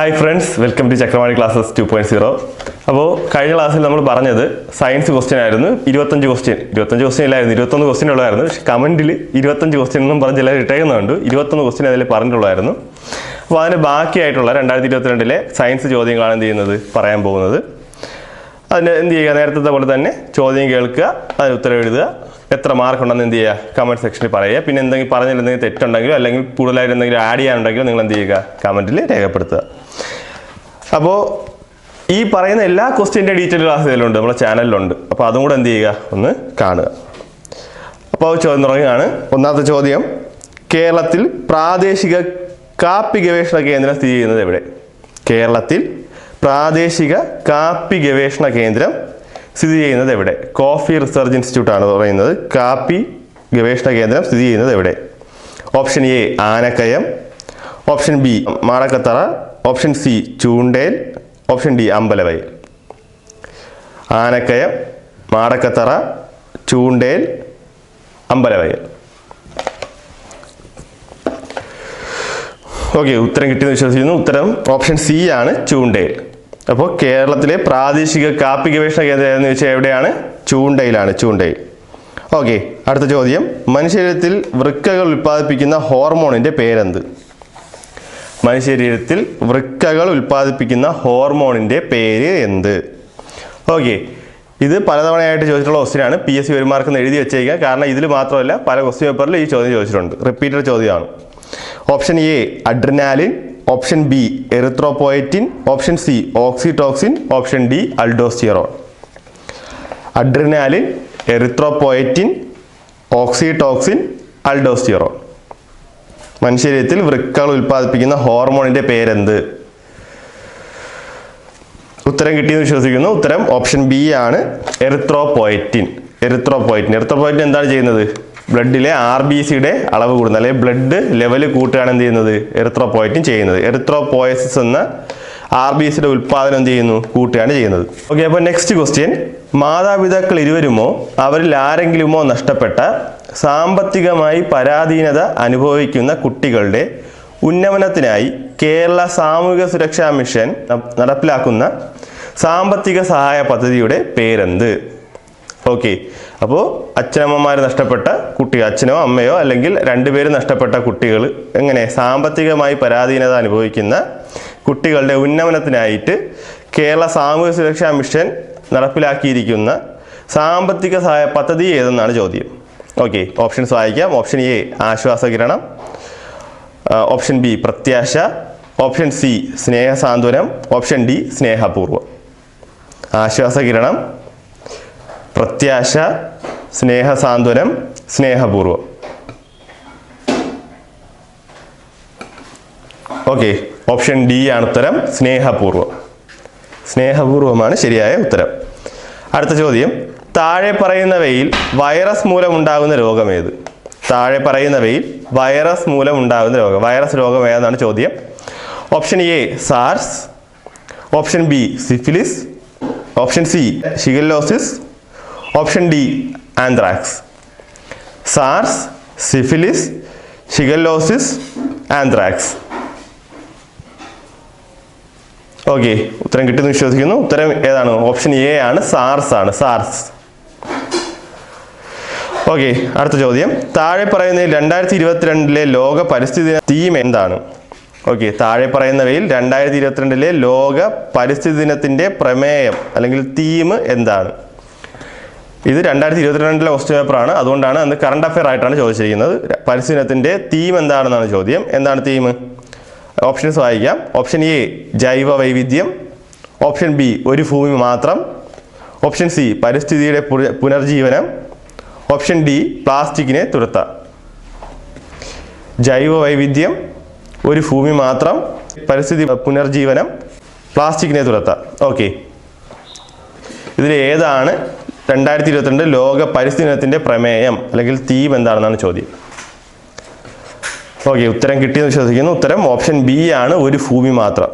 Hi friends welcome to Chakravani classes two point zero അപ്പോൾ കഴിഞ്ഞ ക്ലാസ്സിൽ നമ്മൾ പറഞ്ഞത് സയൻസ് ക്വസ്റ്റ്യൻ ആയിരുന്നു ഇരുപത്തഞ്ച് ക്വസ്റ്റ്യൻ ഇരുപത്തഞ്ച് ക്വസ്റ്റ്യൻ ഇല്ലായിരുന്നു ഇരുപത്തൊന്ന് ക്വസ്റ്റ്യൻ ഉള്ളതായിരുന്നു. പക്ഷേ കമന്റിൽ ഇരുപത്തഞ്ച് ക്വസ്റ്റ്യൻ എന്നും പറഞ്ഞ് ചിലർ ഇട്ടേക്കുന്നുണ്ട് ഇരുപത്തൊന്ന് ക്വസ്റ്റ്യൻ അതിൽ പറഞ്ഞിട്ടുള്ളായിരുന്നു അപ്പോൾ അതിന് ബാക്കിയായിട്ടുള്ള രണ്ടായിരത്തി ഇരുപത്തിരണ്ടിലെ സയൻസ് ചോദ്യങ്ങളാണ് എന്ത് ചെയ്യുന്നത്? പറയാൻ പോകുന്നത്. അതിന് എന്ത് ചെയ്യുക? നേരത്തെ പോലെ തന്നെ ചോദ്യം കേൾക്കുക അതിന് ഉത്തരം എഴുതുക. എത്ര മാർക്ക് ഉണ്ടെന്ന് എന്ത് ചെയ്യുക? കമന്റ് സെക്ഷനിൽ പറയുക. പിന്നെ എന്തെങ്കിലും പറഞ്ഞില്ലെങ്കിൽ എന്തെങ്കിലും തെറ്റുണ്ടെങ്കിലോ അല്ലെങ്കിൽ കൂടുതലായിട്ട് എന്തെങ്കിലും ആഡ് ചെയ്യാനുണ്ടെങ്കിലോ നിങ്ങൾ എന്ത് ചെയ്യുക? കമന്റിൽ രേഖപ്പെടുത്തുക. അപ്പോൾ ഈ പറയുന്ന എല്ലാ ക്വസ്റ്റ്യന്റെ ഡീറ്റെയിൽ ക്ലാസ് ഇതിലുണ്ട് നമ്മുടെ ചാനലിലുണ്ട് അപ്പോൾ അതും കൂടെ എന്ത് ചെയ്യുക? ഒന്ന് കാണുക. അപ്പോൾ ചോദ്യം തുടങ്ങുകയാണ്. ഒന്നാമത്തെ ചോദ്യം കേരളത്തിൽ പ്രാദേശിക കാപ്പി ഗവേഷണ കേന്ദ്രം സ്ഥിതി ചെയ്യുന്നത് എവിടെ? കേരളത്തിൽ പ്രാദേശിക കാപ്പി ഗവേഷണ കേന്ദ്രം സ്ഥിതി ചെയ്യുന്നത് എവിടെ? കോഫി റിസർച്ച് ഇൻസ്റ്റിറ്റ്യൂട്ട് ആണ് പറയുന്നത്. കാപ്പി ഗവേഷണ കേന്ദ്രം സ്ഥിതി ചെയ്യുന്നത് എവിടെ? Option A Anakkayam. Option B Madakkathara. Option C Chundale option D Ambalavayal. Anakkayam Madakkathara Chundale Ambalavayal. Okay ഉത്തരം കിട്ടിയെന്ന് വിശ്വസിക്കുന്നു. ഉത്തരം ഓപ്ഷൻ സി ആണ് ചൂണ്ടേൽ. അപ്പോൾ കേരളത്തിലെ പ്രാദേശിക കാപ്പി ഗവേഷണ കേന്ദ്രം എന്ന് വെച്ചാൽ എവിടെയാണ്? ചൂണ്ടയിലാണ് ചൂണ്ടയിൽ ഓക്കെ അടുത്ത ചോദ്യം. മനുഷ്യരത്തിൽ വൃക്കകൾ ഉൽപ്പാദിപ്പിക്കുന്ന ഹോർമോണിന്റെ പേരെന്ത്? മനുഷ്യരീരത്തിൽ വൃക്കകൾ ഉൽപ്പാദിപ്പിക്കുന്ന ഹോർമോണിന്റെ പേര് എന്ത്? ഓക്കെ. ഇത് പലതവണയായിട്ട് ചോദിച്ചിട്ടുള്ള ക്വസ്റ്റ്യനാണ് പി എസ് സി ഒരു മാർക്ക് എഴുതി വെച്ചേക്കുക. കാരണം ഇതിൽ മാത്രമല്ല പല ക്വസ്റ്റ്യൻ പേപ്പറിൽ ഈ ചോദ്യം ചോദിച്ചിട്ടുണ്ട്. റിപ്പീറ്റഡ് ചോദ്യമാണ്. Option A adrenaline option B erythropoietin option C oxytocin option D aldosterone adrenaline erythropoietin oxytocin aldosterone മനുഷ്യരീരത്തിൽ വൃക്കകൾ ഉൽപ്പാദിപ്പിക്കുന്ന ഹോർമോണിന്റെ പേരെന്ത്? ഉത്തരം കിട്ടിയെന്ന് വിശ്വസിക്കുന്നു. ഉത്തരം ഓപ്ഷൻ ബി ആണ് എറിത്രോപോയറ്റിൻ. എറിത്രോപോയറ്റിൻ. എറിത്രോപോയറ്റിൻ എന്താണ് ചെയ്യുന്നത്? ബ്ലഡിലെ ആർ ബി സിയുടെ അളവ് കൂടുന്നത്. അല്ലെങ്കിൽ ബ്ലഡ് ലെവൽ കൂട്ടുകയാണ് എന്ത് ചെയ്യുന്നത്? എറിത്രോപോയറ്റിൻ ചെയ്യുന്നത്. എറിത്രോപോയസിസ് എന്ന ആർ ബി എസിന്റെ ഉൽപ്പാദനം എന്ത് ചെയ്യുന്നു കൂട്ടുകയാണ് ചെയ്യുന്നത്. ഓക്കെ അപ്പോൾ നെക്സ്റ്റ് ക്വസ്റ്റ്യൻ മാതാപിതാക്കൾ ഇരുവരുമോ? അവരിൽ ആരെങ്കിലുമോ നഷ്ടപ്പെട്ട സാമ്പത്തികമായി പരാധീനത അനുഭവിക്കുന്ന കുട്ടികളുടെ ഉന്നമനത്തിനായി കേരള സാമൂഹിക സുരക്ഷാ മിഷൻ നടപ്പിലാക്കുന്ന സാമ്പത്തിക സഹായ പദ്ധതിയുടെ പേരെന്ത്? ഓക്കെ അപ്പോൾ അച്ഛനമ്മമാർ നഷ്ടപ്പെട്ട കുട്ടികൾ അച്ഛനോ അമ്മയോ അല്ലെങ്കിൽ രണ്ടുപേരും നഷ്ടപ്പെട്ട കുട്ടികൾ എങ്ങനെ സാമ്പത്തികമായി പരാധീനത അനുഭവിക്കുന്ന കുട്ടികളുടെ ഉന്നമനത്തിനായിട്ട് കേരള സാമൂഹ്യ സുരക്ഷാ മിഷൻ നടപ്പിലാക്കിയിരിക്കുന്ന സാമ്പത്തിക സഹായ പദ്ധതി ഏതെന്നാണ് ചോദ്യം. ഓക്കെ ഓപ്ഷൻസ് വായിക്കാം. ഓപ്ഷൻ എ ആശ്വാസകിരണം ഓപ്ഷൻ ബി പ്രത്യാശ. ഓപ്ഷൻ സി സ്നേഹസാന്ത്വനം. ഓപ്ഷൻ ഡി സ്നേഹപൂർവം ആശ്വാസകിരണം പ്രത്യാശ സ്നേഹസാന്ത്വനം സ്നേഹപൂർവം ഓക്കെ ഓപ്ഷൻ ഡി ആണ് ഉത്തരം സ്നേഹപൂർവം സ്നേഹപൂർവമാണ് ശരിയായ ഉത്തരം. അടുത്ത ചോദ്യം താഴെ പറയുന്നവയിൽ വൈറസ് മൂലമുണ്ടാകുന്ന രോഗം ഏത്? താഴെ പറയുന്നവയിൽ വൈറസ് മൂലം ഉണ്ടാകുന്ന രോഗം. വൈറസ് രോഗം ഏതെന്നാണ് ചോദ്യം? Option A SARS option B syphilis. Option C shigellosis option D anthrax. SARS syphilis shigellosis anthrax. Okay ഉത്തരം കിട്ടുമെന്ന് വിശ്വസിക്കുന്നു. ഉത്തരം ഏതാണ്? ഓപ്ഷൻ എ ആണ്. സാർസ് ആണ്. സാർസ് ഓക്കെ അടുത്ത ചോദ്യം. താഴെ പറയുന്ന രണ്ടായിരത്തി ഇരുപത്തിരണ്ടിലെ ലോക പരിസ്ഥിതി തീം എന്താണ്? ഓക്കെ താഴെ പറയുന്നവയിൽ രണ്ടായിരത്തി ഇരുപത്തിരണ്ടിലെ ലോക പരിസ്ഥിതി ദിനത്തിന്റെ പ്രമേയം അല്ലെങ്കിൽ തീം എന്താണ്? ഇത് രണ്ടായിരത്തി ഇരുപത്തിരണ്ടിലെ ക്വസ്റ്റ്യൻ പേപ്പറാണ് അതുകൊണ്ടാണ് അന്ന് കറണ്ട് അഫയർ ആയിട്ടാണ് ചോദിച്ചിരിക്കുന്നത്. പരിസ്ഥിതി ദിനത്തിന്റെ തീം എന്താണെന്നാണ് ചോദ്യം. എന്താണ് തീം? ഓപ്ഷൻസ് വായിക്കാം. ഓപ്ഷൻ എ ജൈവ വൈവിധ്യം ഓപ്ഷൻ ബി ഒരു ഭൂമി മാത്രം. ഓപ്ഷൻ സി പരിസ്ഥിതിയുടെ പുനർജീവനം. ഓപ്ഷൻ ഡി പ്ലാസ്റ്റിക്കിനെ തുരത്താം ജൈവ വൈവിധ്യം ഒരു ഭൂമി മാത്രം. പരിസ്ഥിതി പുനർജീവനം പ്ലാസ്റ്റിക്കിനെ തുരത്താം ഓക്കെ. ഇതിൽ ഏതാണ് രണ്ടായിരത്തി ഇരുപത്തിരണ്ട് ലോക പരിസ്ഥിതി ദിനത്തിന്റെ പ്രമേയം? അല്ലെങ്കിൽ തീം എന്താണെന്നാണ് ചോദ്യം. ഓക്കെ ഉത്തരം കിട്ടിയെന്ന് വിശ്വസിക്കുന്നു. ഉത്തരം ഓപ്ഷൻ ബി ആണ്. ഒരു ഭൂമി മാത്രം.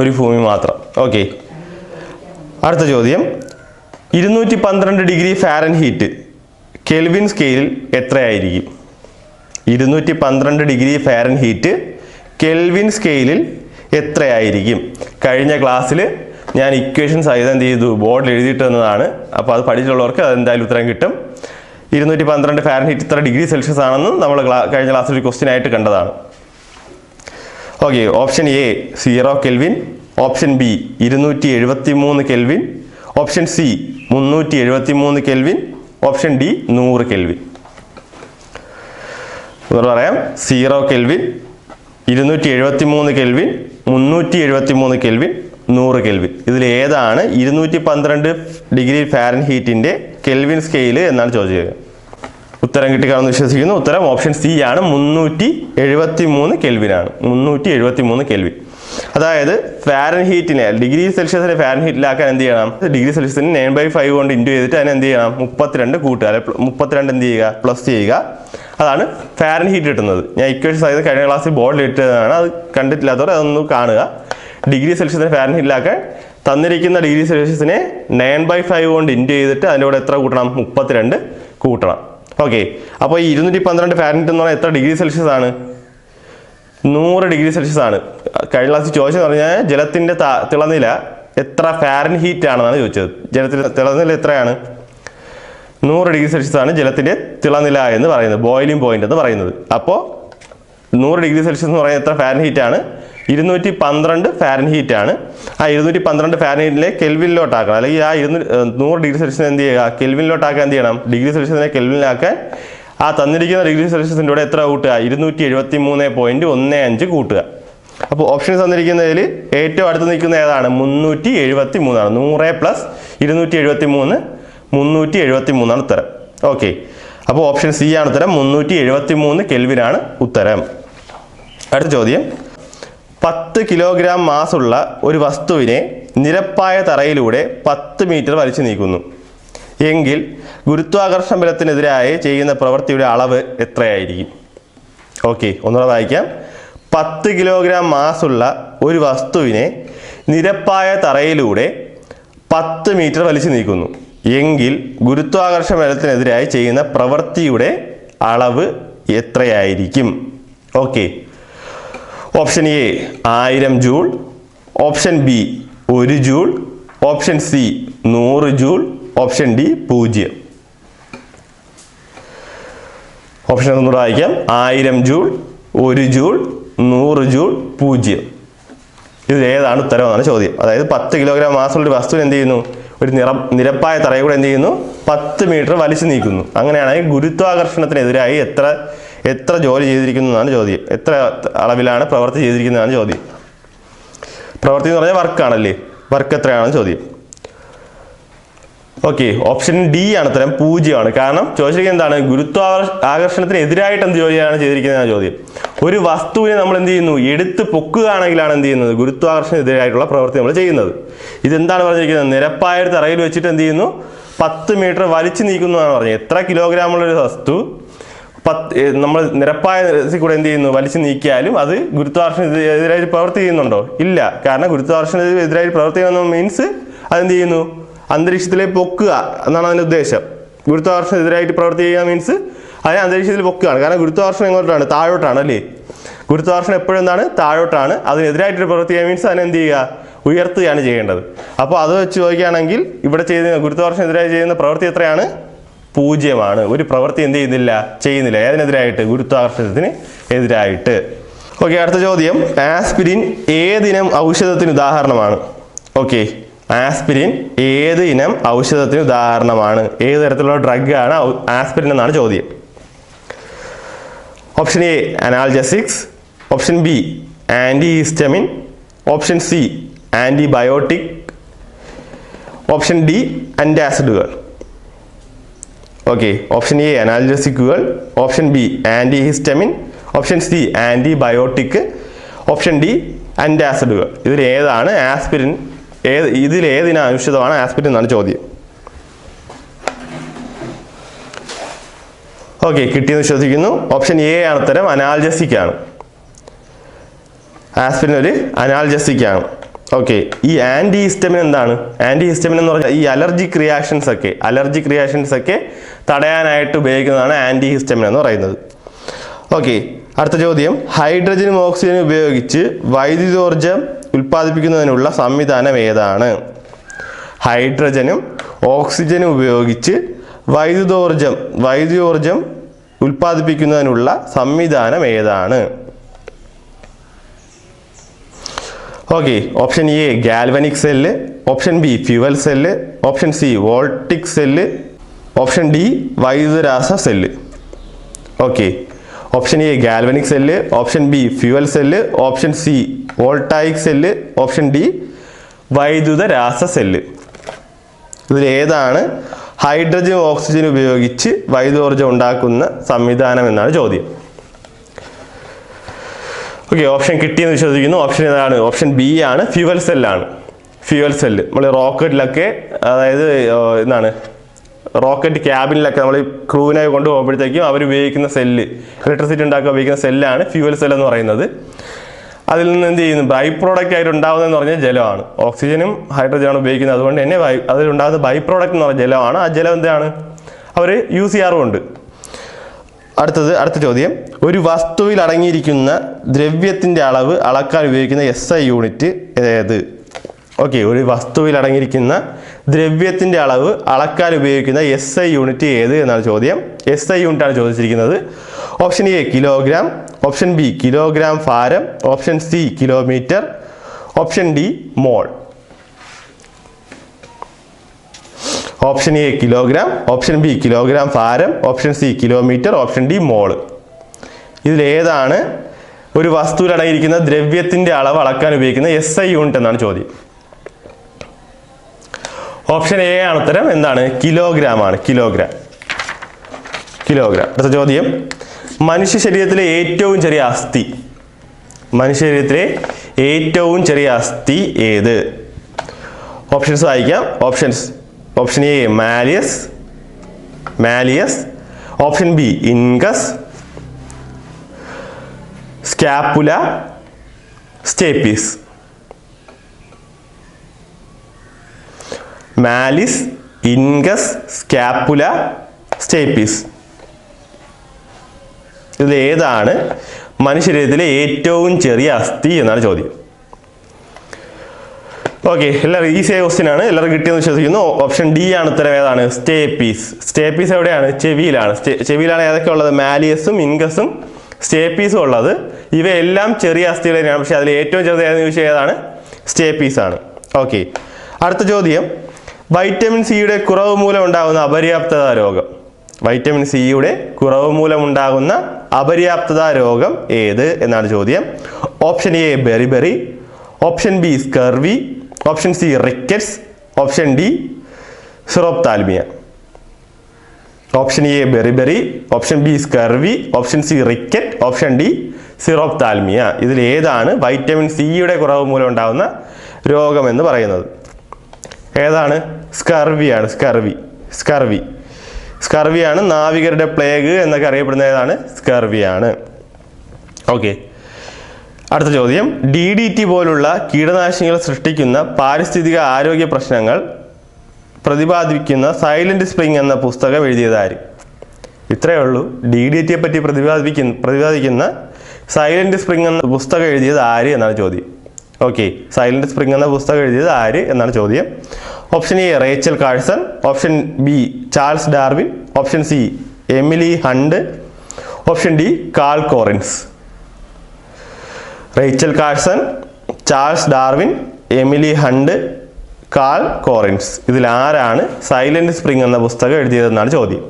ഒരു ഭൂമി മാത്രം. ഓക്കെ അടുത്ത ചോദ്യം. ഇരുന്നൂറ്റി പന്ത്രണ്ട് ഡിഗ്രി ഫാരൻ ഹീറ്റ് കെൽവിൻ സ്കെയിലിൽ എത്രയായിരിക്കും? ഇരുന്നൂറ്റി പന്ത്രണ്ട് ഡിഗ്രി ഫാരൻ ഹീറ്റ് കെൽവിൻ സ്കെയിലിൽ എത്രയായിരിക്കും? കഴിഞ്ഞ ക്ലാസ്സിൽ ഞാൻ ഇക്വേഷൻ സഹിതം ചെയ്തു? ബോർഡിൽ എഴുതിയിട്ട് തന്നതാണ് അപ്പോൾ അത് പഠിച്ചുള്ളവർക്ക് അത് എന്തായാലും ഉത്തരം കിട്ടും. ഇരുന്നൂറ്റി പന്ത്രണ്ട് ഫാരൻഹീറ്റ് ഇത്ര ഡിഗ്രി സെൽഷ്യസ് ആണെന്ന് നമ്മൾ കഴിഞ്ഞ ക്ലാസ്സിൽ ഒരു ക്വസ്റ്റ്യൻ ആയിട്ട് കണ്ടതാണ്. Okay option A zero kelvin option B ഇരുന്നൂറ്റി എഴുപത്തി മൂന്ന് കെൽവിൻ ഓപ്ഷൻ സി മുന്നൂറ്റി എഴുപത്തി മൂന്ന് കെൽവിൻ ഓപ്ഷൻ ഡി നൂറ് കെൽവിൻ പറയാം സീറോ കെൽവിൻ ഇരുന്നൂറ്റി എഴുപത്തി മൂന്ന് കെൽവിൻ മുന്നൂറ്റി എഴുപത്തി മൂന്ന് കെൽവിൻ നൂറ് കെൽവിൻ ഇതിൽ ഏതാണ് ഇരുന്നൂറ്റി പന്ത്രണ്ട് ഡിഗ്രി ഫാരൻ ഹീറ്റിന്റെ കെൽവിൻ സ്കെയിൽ എന്നാണ് ചോദിച്ചത് ഉത്തരം കിട്ടിക്കാണെന്ന് വിശ്വസിക്കുന്നു. ഉത്തരം ഓപ്ഷൻ സി ആണ്. മുന്നൂറ്റി എഴുപത്തി മൂന്ന് കെൽവിനാണ് മുന്നൂറ്റി എഴുപത്തി മൂന്ന് കെൽവിൻ അതായത് ഫാരൻ ഹീറ്റിനെ ഡിഗ്രി സെൽഷ്യസിനെ ഫാരൻ ഹീറ്റിലാക്കാൻ എന്ത് ചെയ്യണം? ഡിഗ്രി സെൽഷ്യസിന് നയൻ ബൈ ഫൈവ് കൊണ്ട് ഇന്റു ചെയ്തിട്ട് അതിനെ എന്ത് ചെയ്യണം? മുപ്പത്തിരണ്ട് കൂട്ടുക. അല്ലെ മുപ്പത്തിരണ്ട് എന്ത് ചെയ്യുക? പ്ലസ് ചെയ്യുക. അതാണ് ഫാരൻ ഹീറ്റ് കിട്ടുന്നത്. ഞാൻ ഇക്വേഷൻ ആയത് കഴിഞ്ഞ ക്ലാസ്സിൽ ബോർഡിൽ ഇട്ടതാണ്. അത് കണ്ടിട്ടില്ലാത്തവർ അതൊന്ന് കാണുക. ഡിഗ്രി സെൽഷ്യസിനെ ഫാരൻ ഹീറ്റിലാക്കാൻ തന്നിരിക്കുന്ന ഡിഗ്രി സെൽഷ്യസിനെ നയൻ ബൈ ഫൈവ് കൊണ്ട് ഇന്റു ചെയ്തിട്ട് അതിന്റെ കൂടെ എത്ര കൂട്ടണം? മുപ്പത്തിരണ്ട് കൂട്ടണം. ഓക്കെ അപ്പോൾ ഈ ഇരുന്നൂറ്റി പന്ത്രണ്ട് ഫാരൻഹീറ്റ് എന്ന് പറഞ്ഞാൽ എത്ര ഡിഗ്രി സെൽഷ്യസ് ആണ്? നൂറ് ഡിഗ്രി സെൽഷ്യസ് ആണ്. കഴിഞ്ഞ ക്ലാസ്സിൽ ചോദിച്ചെന്ന് പറഞ്ഞാൽ ജലത്തിന്റെ തിളനില എത്ര ഫാരൻ ഹീറ്റ് ആണെന്നാണ് ചോദിച്ചത്. ജലത്തിന്റെ തിളനില എത്രയാണ്? നൂറ് ഡിഗ്രി സെൽഷ്യസ് ആണ് ജലത്തിന്റെ തിളനില എന്ന് പറയുന്നത് ബോയിലിംഗ് പോയിന്റ് എന്ന് പറയുന്നത്. അപ്പോൾ നൂറ് ഡിഗ്രി സെൽഷ്യസ് എന്ന് പറയുന്നത് എത്ര ഫാരൻ ഹീറ്റ് ആണ്? ഇരുന്നൂറ്റി പന്ത്രണ്ട് ഫാരൻ ഹീറ്റ് ആണ്. ആ ഇരുന്നൂറ്റി പന്ത്രണ്ട് ഫാരൻ ഹീറ്റിനെ കെൽവിനിലോട്ടാക്കണം. അല്ലെങ്കിൽ ആ ഇരുന്നൂറ്റി നൂറ് ഡിഗ്രി സെൽഷ്യസിനെ എന്ത് ചെയ്യുക? കെൽവിനിലോട്ടാക്കാൻ എന്ത് ചെയ്യണം? ഡിഗ്രി സെൽഷ്യസിനെ കെൽവിനിലാക്കാൻ ആ തന്നിരിക്കുന്ന ഡിഗ്രി സെൽഷ്യസിന്റെ കൂടെ എത്ര കൂട്ടുക? ഇരുന്നൂറ്റി എഴുപത്തി മൂന്ന് പോയിന്റ് ഒന്ന് അഞ്ച് കൂട്ടുക. അപ്പോൾ ഓപ്ഷൻ തന്നിരിക്കുന്നതിൽ ഏറ്റവും അടുത്ത് നിൽക്കുന്ന ഏതാണ്? മുന്നൂറ്റി എഴുപത്തി മൂന്നാണ് നൂറ് പ്ലസ് ഇരുന്നൂറ്റി എഴുപത്തി മൂന്ന് മുന്നൂറ്റി എഴുപത്തി മൂന്നാണ് ഉത്തരം. ഓക്കെ. അപ്പോൾ ഓപ്ഷൻ സി ആണ് ഉത്തരം. മുന്നൂറ്റി എഴുപത്തി മൂന്ന് കെൽവിനാണ് ഉത്തരം. അടുത്ത ചോദ്യം. പത്ത് കിലോഗ്രാം മാസുള്ള ഒരു വസ്തുവിനെ നിരപ്പായ തറയിലൂടെ പത്ത് മീറ്റർ വലിച്ചു നീക്കുന്നു. എങ്കിൽ ഗുരുത്വാകർഷണ ബലത്തിനെതിരായി ചെയ്യുന്ന പ്രവൃത്തിയുടെ അളവ് എത്രയായിരിക്കും? ഓക്കെ ഒന്നുകൂടെ വായിക്കാം. പത്ത് കിലോഗ്രാം മാസുള്ള ഒരു വസ്തുവിനെ നിരപ്പായ തറയിലൂടെ പത്ത് മീറ്റർ വലിച്ചു നീക്കുന്നു. എങ്കിൽ ഗുരുത്വാകർഷണ ബലത്തിനെതിരായി ചെയ്യുന്ന പ്രവൃത്തിയുടെ അളവ് എത്രയായിരിക്കും? ഓക്കെ ഓപ്ഷൻ എ ആയിരം ജൂൾ ഓപ്ഷൻ ബി ഒരു ജൂൾ ഓപ്ഷൻ സി നൂറ് ജൂൾ ഓപ്ഷൻ ഡി പൂജ്യം. ഓപ്ഷൻ ഒന്നുകൂടെ വായിക്കാം. ആയിരം ജൂൾ ഒരു ജൂൾ നൂറ് ജൂൾ പൂജ്യം. ഇത് ഏതാണ് ഉത്തരം എന്നാണ് ചോദ്യം. അതായത് പത്ത് കിലോഗ്രാം മാസമുള്ള ഒരു വസ്തു എന്ത് ചെയ്യുന്നു? ഒരു നിറ നിരപ്പായ തറയിൽ കൂടെ എന്ത് ചെയ്യുന്നു? പത്ത് മീറ്റർ വലിച്ചു നീക്കുന്നു. അങ്ങനെയാണെങ്കിൽ ഗുരുത്വാകർഷണത്തിനെതിരായി എത്ര എത്ര ജോലി ചെയ്തിരിക്കുന്നു എന്നാണ് ചോദ്യം. എത്ര അളവിലാണ് പ്രവൃത്തി ചെയ്തിരിക്കുന്നതാണ് ചോദ്യം. പ്രവൃത്തി എന്ന് പറഞ്ഞാൽ വർക്കാണല്ലേ? വർക്ക് എത്രയാണെന്ന് ചോദ്യം. ഓക്കെ ഓപ്ഷൻ ഡി ആണ് ഉത്തരം പൂജ്യമാണ്. കാരണം ചോദിച്ചിരിക്കുന്നത് എന്താണ്? ഗുരുത്വ ആകർഷണത്തിന് എതിരായിട്ട് എന്ത് ജോലിയാണ് ചെയ്തിരിക്കുന്നതാണ് ചോദ്യം. ഒരു വസ്തുവിനെ നമ്മൾ എന്ത് ചെയ്യുന്നു? എടുത്ത് പൊക്കുകയാണെങ്കിലാണ് എന്ത് ചെയ്യുന്നത്? ഗുരുത്വാകർഷണത്തിനെതിരായിട്ടുള്ള പ്രവൃത്തി നമ്മൾ ചെയ്യുന്നത്. ഇതെന്താണ് പറഞ്ഞിരിക്കുന്നത്? നിരപ്പായ തറയിൽ വെച്ചിട്ട് എന്ത് ചെയ്യുന്നു? പത്ത് മീറ്റർ വലിച്ചു നീക്കുന്നു എന്നാണ് പറഞ്ഞത്. എത്ര കിലോഗ്രാമുള്ള ഒരു വസ്തു പത്ത് നമ്മൾ നിരപ്പായ നിരത്തിൽ കൂടെ എന്ത് ചെയ്യുന്നു? വലിച്ചു നീക്കിയാലും അത് ഗുരുത്വാകർഷണത്തിനെതിരായി പ്രവർത്തി ചെയ്യുന്നുണ്ടോ? ഇല്ല. കാരണം ഗുരുത്വാകർഷണത്തിനെതിരായി പ്രവർത്തി ചെയ്യുന്ന മീൻസ് അതെന്ത് ചെയ്യുന്നു? അന്തരീക്ഷത്തിലെ പൊക്കുക എന്നാണ് അതിന്റെ ഉദ്ദേശം. ഗുരുത്വാകർഷണത്തിനെതിരായിട്ട് പ്രവർത്തി ചെയ്യുക മീൻസ് അതിനെ അന്തരീക്ഷത്തിൽ പൊക്കുകയാണ്. കാരണം ഗുരുത്വാകർഷണം എങ്ങോട്ടാണ്? താഴോട്ടാണ് അല്ലേ? ഗുരുത്വാകർഷണം എപ്പോഴും എന്താണ്? താഴോട്ടാണ്. അതിനെതിരായിട്ട് പ്രവർത്തി ചെയ്യുക മീൻസ് അതിനെ എന്ത് ചെയ്യുക? ഉയർത്തുകയാണ് ചെയ്യേണ്ടത്. അപ്പോൾ അത് വെച്ച് ചോദിക്കുകയാണെങ്കിൽ ഇവിടെ ചെയ്യുന്ന എതിരായി ചെയ്യുന്ന പ്രവൃത്തി എത്രയാണ്? പൂജ്യമാണ്. ഒരു പ്രവൃത്തി എന്ത് ചെയ്യുന്നില്ല? ചെയ്യുന്നില്ല. ഏതിനെതിരായിട്ട്? ഗുരുത്വാകർഷണത്തിന് എതിരായിട്ട്. ഓക്കെ അടുത്ത ചോദ്യം. ആസ്പിരിൻ ഏതിനം ഔഷധത്തിന് ഉദാഹരണമാണ്? ഓക്കെ ആസ്പിരിൻ ഏത് ഇനം ഔഷധത്തിന് ഉദാഹരണമാണ്? ഏത് തരത്തിലുള്ള ഡ്രഗാണ് ആസ്പിരിൻ എന്നാണ് ചോദ്യം. Option A analgesics option B anti histamine option C antibiotic option D ആന്റാസിഡുകൾ okay option A അനാൽജസിക്കുകൾ option B anti histamine option C antibiotic option D ആന്റാസിഡുകൾ ഇതിൽ ഏതാണ് ആസ്പിരിൻ ഏത് ഇതിൽ ആസ്പിരിൻ എന്നാണ് ചോദ്യം. ഓക്കെ കിട്ടിയെന്ന് വിശ്വസിക്കുന്നു. ഓപ്ഷൻ എ ആണ് ഉത്തരം അനാൽജസിക് ആണ്. ആസ്പിരിൻ ഒരു അനാൽജസിക് ആണ്. ഓക്കെ ഈ ആന്റി ഹിസ്റ്റമിൻ എന്താണ്? ആന്റി ഹിസ്റ്റമിൻ എന്ന് പറഞ്ഞാൽ ഈ അലർജിക് റിയാക്ഷൻസ് ഒക്കെ അലർജിക് റിയാക്ഷൻസ് ഒക്കെ തടയാനായിട്ട് ഉപയോഗിക്കുന്നതാണ് ആന്റി ഹിസ്റ്റമിൻ എന്ന് പറയുന്നത്. ഓക്കെ അടുത്ത ചോദ്യം. ഹൈഡ്രജനും ഓക്സിജനും ഉപയോഗിച്ച് വൈദ്യുതോർജം ഉൽപ്പാദിപ്പിക്കുന്നതിനുള്ള സംവിധാനം ഏതാണ്? ഹൈഡ്രജനും ഓക്സിജനും ഉപയോഗിച്ച് വൈദ്യുതോർജം വൈദ്യുതോർജം ഉൽപ്പാദിപ്പിക്കുന്നതിനുള്ള സംവിധാനം ഏതാണ്? Okay option A galvanic cell option B fuel cell option C voltaic cell option D വൈദ്യുതരാസ cell okay option A galvanic cell option B fuel cell option C voltaic cell option D വൈദ്യുത രാസ cell ഇതിൽ ഏതാണ്? Hydrogen oxygen ഉപയോഗിച്ച് വൈദ്യുതോർജം ഉണ്ടാക്കുന്ന സംവിധാനം എന്നാണ് ചോദ്യം. Okay option കിട്ടിയെന്ന് വിശ്വസിക്കുന്നു. ഓപ്ഷൻ ഏതാണ്? ഓപ്ഷൻ ബി ആണ്. ഫ്യുവൽ സെല്ലാണ് ഫ്യുവൽ സെല്ല് നമ്മൾ റോക്കറ്റിലൊക്കെ അതായത് എന്താണ് റോക്കറ്റ് ക്യാബിനിലൊക്കെ നമ്മൾ ക്രൂവിനെ കൊണ്ടുപോകുമ്പോഴത്തേക്കും അവർ ഉപയോഗിക്കുന്ന സെല്ല് ഇലക്ട്രിസിറ്റി ഉണ്ടാക്കാൻ ഉപയോഗിക്കുന്ന സെല്ലാണ് ഫ്യുവൽ സെൽ എന്ന് പറയുന്നത്. അതിൽ നിന്ന് എന്ത് ചെയ്യുന്നു? ബൈ പ്രോഡക്റ്റ് ആയിട്ട് ഉണ്ടാകുന്നതെന്ന് പറഞ്ഞാൽ ജലമാണ്. ഓക്സിജനും ഹൈഡ്രജനാണ് ഉപയോഗിക്കുന്നത്. അതുകൊണ്ട് തന്നെ അതിലുണ്ടാകുന്ന ബൈ പ്രോഡക്റ്റ് എന്ന് പറഞ്ഞാൽ ജലമാണ്. ആ ജലം എന്താണ്? അവർ യൂസ് ചെയ്യാറുമുണ്ട്. അടുത്തത് അടുത്ത ചോദ്യം. ഒരു വസ്തുവിൽ അടങ്ങിയിരിക്കുന്ന ദ്രവ്യത്തിന്റെ അളവ് അളക്കാൻ ഉപയോഗിക്കുന്ന എസ് ഐ യൂണിറ്റ് ഏത്? ഓക്കെ ഒരു വസ്തുവിൽ അടങ്ങിയിരിക്കുന്ന ദ്രവ്യത്തിന്റെ അളവ് അളക്കാൻ ഉപയോഗിക്കുന്ന എസ് ഐ യൂണിറ്റ് ഏത് എന്നാണ് ചോദ്യം. എസ് ഐ യൂണിറ്റ് ആണ് ചോദിച്ചിരിക്കുന്നത്. Option A kilogram option B kilogram ഫാരം option C kilometre option D mole option A kilogram option B kilogram ഭാരം. Option C kilometre option D mole ഇതിലേതാണ് ഒരു വസ്തുവിൽ അടങ്ങിയിരിക്കുന്ന ദ്രവ്യത്തിന്റെ അളവ് അളക്കാൻ ഉപയോഗിക്കുന്ന എസ് ഐ യൂണിറ്റ് എന്നാണ് ചോദ്യം. ഓപ്ഷൻ എ ആണ് ഉത്തരം. എന്താണ്? കിലോഗ്രാം ആണ്. കിലോഗ്രാം കിലോഗ്രാം അടുത്ത ചോദ്യം. മനുഷ്യ ശരീരത്തിലെ ഏറ്റവും ചെറിയ അസ്ഥി. മനുഷ്യ ശരീരത്തിലെ ഏറ്റവും ചെറിയ അസ്ഥി ഏത്? ഓപ്ഷൻസ് വായിക്കാം. Options option A malleus malleus option B incus scapula stapes malleus incus scapula stapes ഇതിൽ ഏതാണ് മനുഷ്യരീരത്തിലെ ഏറ്റവും ചെറിയ അസ്ഥി എന്നാണ് ചോദ്യം. ഓക്കെ എല്ലാവരും ഈസിയായ ക്വസ്റ്റ്യൻ ആണ്. എല്ലാവരും കിട്ടിയെന്ന് വിശ്വസിക്കുന്നു. ഓപ്ഷൻ ഡി ആണ് ഉത്തരം ഏതാണ്? സ്റ്റേപ്പീസ് സ്റ്റേപ്പീസ് എവിടെയാണ്? ചെവിയിലാണ്. ചെവിയിലാണ് ഏതൊക്കെ ഉള്ളത്? മാലിയസും ഇൻകസും സ്റ്റേപ്പീസും ഉള്ളത്. ഇവയെല്ലാം ചെറിയ അസ്ഥികൾ തന്നെയാണ്. പക്ഷേ അതിൽ ഏറ്റവും ചെറുത് ഏതെന്ന് ചോദിച്ചാൽ ഏതാണ്? സ്റ്റേപ്പീസ് ആണ്. ഓക്കെ അടുത്ത ചോദ്യം. വൈറ്റമിൻ സിയുടെ കുറവ് മൂലം ഉണ്ടാകുന്ന അപര്യാപ്തത രോഗം. വൈറ്റമിൻ സിയുടെ കുറവ് മൂലം ഉണ്ടാകുന്ന അപര്യാപ്തത രോഗം ഏത്? എന്നാണ് ചോദ്യം. Option A beriberi option B scurvy option C rickets option D xerophthalmia option A beriberi option B scurvy option C rickets option D xerophthalmia ഇതിൽ ഏതാണ് വൈറ്റമിൻ സിയുടെ കുറവ് മൂലം ഉണ്ടാകുന്ന രോഗം എന്ന് പറയുന്നത്? ഏതാണ്? സ്കർവിയാണ് സ്കർവി സ്കർവി സ്കർവിയാണ് നാവികരുടെ പ്ലേഗ് എന്നൊക്കെ അറിയപ്പെടുന്ന ഏതാണ്? സ്കർവിയാണ് ഓക്കെ അടുത്ത ചോദ്യം. ഡി ഡി ടി പോലുള്ള കീടനാശിനികൾ സൃഷ്ടിക്കുന്ന പാരിസ്ഥിതിക ആരോഗ്യ പ്രശ്നങ്ങൾ പ്രതിപാദിക്കുന്ന സൈലന്റ് സ്പ്രിംഗ് എന്ന പുസ്തകം എഴുതിയതാര്? ഇത്രയേ ഉള്ളൂ. ഡി ഡി ടിയെ പറ്റി പ്രതിപാദിക്കുന്ന പ്രതിപാദിക്കുന്ന സൈലന്റ് സ്പ്രിംഗ് എന്ന പുസ്തകം എഴുതിയത് ആര് എന്നാണ് ചോദ്യം. ഓക്കെ. സൈലന്റ് സ്പ്രിംഗ് എന്ന പുസ്തകം എഴുതിയത് ആര് എന്നാണ് ചോദ്യം. Option A Rachel Carson. Option B Charles Darwin. Option C Emily Hunt. Option D Carl Correns. Rachel Carson Charles Darwin Emily Hunt Carl Correns. ഇതിൽ ആരാണ് സൈലന്റ് സ്പ്രിംഗ് എന്ന പുസ്തകം എഴുതിയതെന്നാണ് ചോദ്യം.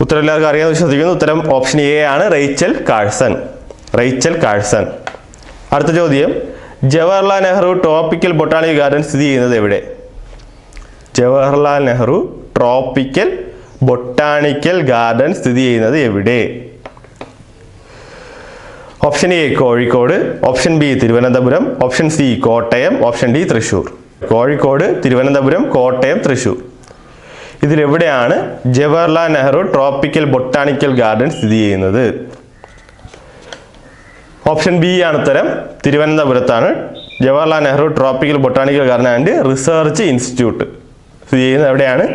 ഉത്തരം എല്ലാവർക്കും അറിയാമെന്ന് വിശ്വസിക്കുന്നു. ഉത്തരം ഓപ്ഷൻ എ ആണ് റേച്ചൽ കാഴ്സൺ റേച്ചൽ കാഴ്സൺ അടുത്ത ചോദ്യം. Jawaharlal Nehru tropical botanical garden സ്ഥിതി ചെയ്യുന്നത് എവിടെ? Jawaharlal Nehru tropical botanical garden സ്ഥിതി ചെയ്യുന്നത് എവിടെ? Option A Kozhikode. Option B Thiruvananthapuram. Option C Kottayam. Option D Thrissur Kozhikode Thiruvananthapuram Kottayam Thrissur ഇതിലെവിടെയാണ് Jawaharlal Nehru tropical botanical garden സ്ഥിതി ചെയ്യുന്നത്? Option B ആണ് ഉത്തരം. തിരുവനന്തപുരത്താണ് Jawaharlal Nehru tropical botanical garden and research institute സ്ഥിതി ചെയ്യുന്നത് എവിടെയാണ്?